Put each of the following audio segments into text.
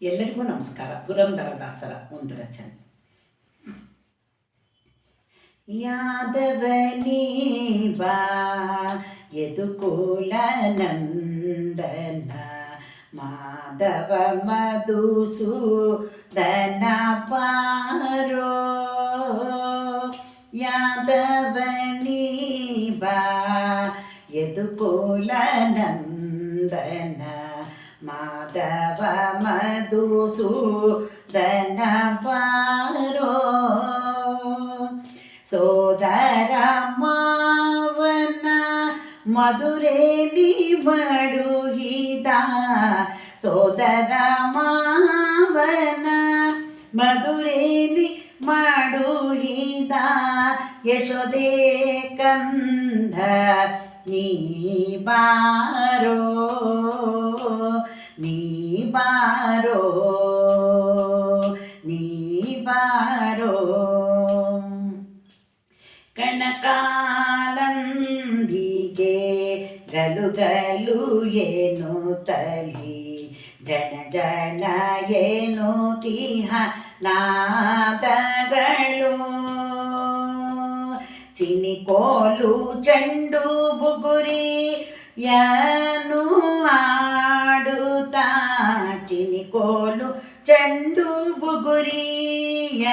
ಎಲ್ಲರಿಗೂ ನಮಸ್ಕಾರ ಪುರಂದರದಾಸರ ಒಂದು ರಚನೆ ಯಾದವನೀಬಾ ಯದುಕುಲ ನಂದನ ಮಾಧವ ಮಧುಸೂದನ ಪಾರೋ ಯಾದವನೀಬಾ ಯದುಕುಲ ನಂದನ ಮಾಧವ ಮಧುಸೂದನ ಪಾರೋ ಸೋದರ ಮಾವನ ಮಧುರೇಲಿ ಮಡುಹಿದ ಸೋದರ ಮಾವನ ಮಧುರೇಲಿ ಮಡುಹಿದ ಯಶೋದೆ ಕಂದ ನೀ ಬಾರೋ ನೀ ಬಾರೋ ನೀ ಬಾರೋ ಕಣಕಾಲಂದಿಗೆ ಗಲು ಗಲು ಏನು ತಲಿ ಜನ ಜನ ಏನು ತಿಹ ನಾದಗಳು ಚಿನಿಕೋಲು ಚೆಂಡು గురి యను ఆడుతా చినికోలు చెండు బుగురి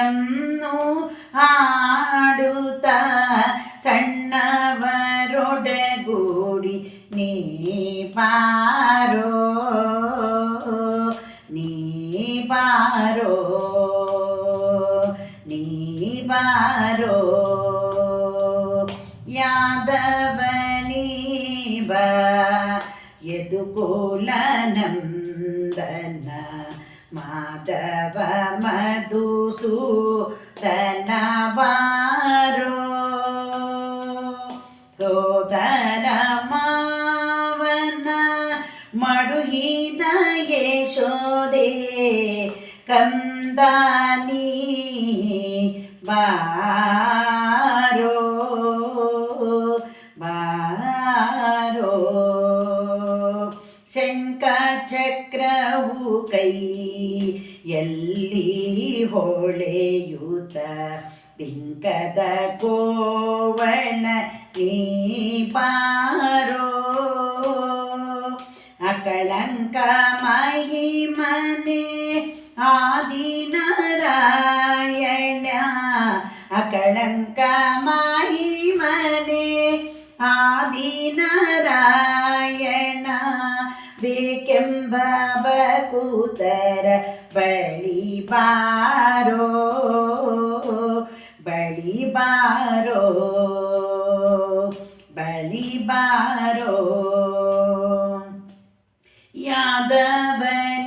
ఎన్ను ఆడుతా సಣ್ಣవరొడగూడి నీ పారో నీ పారో నీ పారో. నందన మాధవ మధుసూదన వారో సోదర మావన మడుహిత యశోదే కందాని బా ಎಲ್ಲಿ ಹೊಳೆಯುತ್ತ ಪಿಂಕದ ಕೋವಳ ನೀ ಬಾರೋ ಅಕಳಂಕ ಮಹಿಮನೆ ಆದಿನಾರಾಯಣ ಬಕೂತರ ಬಳಿ ಬಾರೋ ಬಳಿ ಬಾರೋ ಬಳಿ ಬಾರೋ ಯಾದವನೀಭಾ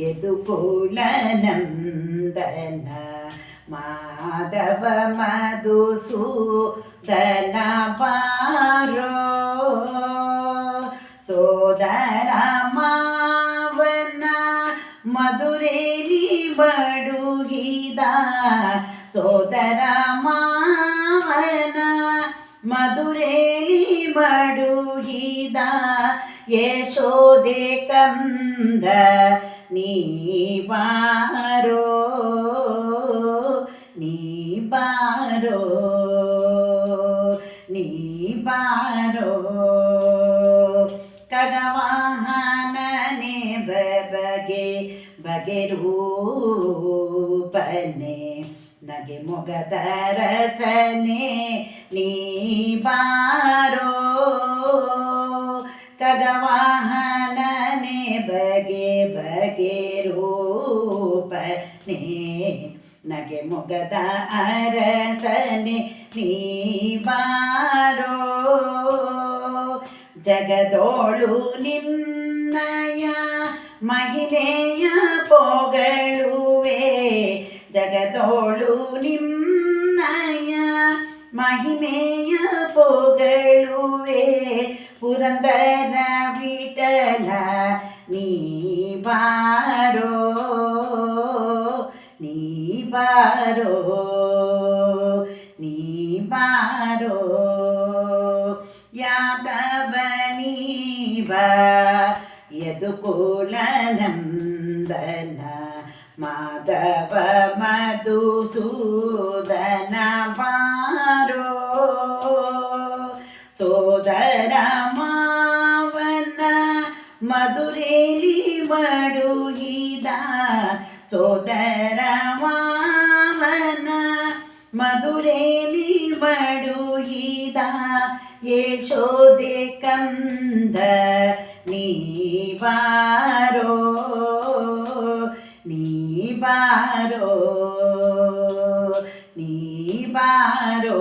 ಯದುಕುಲ ನಂದನ ಮಾಧವ ಮಧುಸೂದನ ಬಾರೋ ಮಧುರೇಲಿ ಬಡುಗಿದ ಸೋದರ ಮಾವನ ಮಧುರೇಲಿ ಬಡುಗಿದ ಯಶೋದೆ ಕಂದ ನೀ ಬಾರೋ ನೀ ಬಾರೋ ನೀ ಬಾರೋ ಖಗವಾಹನನೆ ಬಗೆ ಬಗೆ ರೂಪನೆ, ನಗೆ ಮೊಗದ ರಸನೆ ನೀ ಬಾರೋ. ಕಗವಾಹನನೆ ಬಗೆ ಬಗೆ ರೂಪನೆ, ನಗೆ ಮೊಗದ ಅರಸನೆ ನೀ ಬಾರೋ. ಜಗದೋಳು ನಿನ್ನಯ ಮಹಿಮೆಯ ಪೊಗಳುವೆ ಜಗದೋಳು ನಿನ್ನಯ ಮಹಿಮೆಯ ಪೊಗಳುವೆ ಪುರಂದರ ವಿಠಲ ನೀ ಬಾರೋ ನೀ ಬಾರೋ ನೀ ಬಾರೋ ಯಾದವನೀವ ಯದು മുതുകുലനന്ദന മാധവ മധുസൂദന പാരോ സോദര മാവന മധുരേലി വടുഹിത സോദര മാവന മധുരേലി വടുഹിത യശോദേ കന്ദ ನೀವಾರೋ ನೀವಾರೋ ನೀವಾರೋ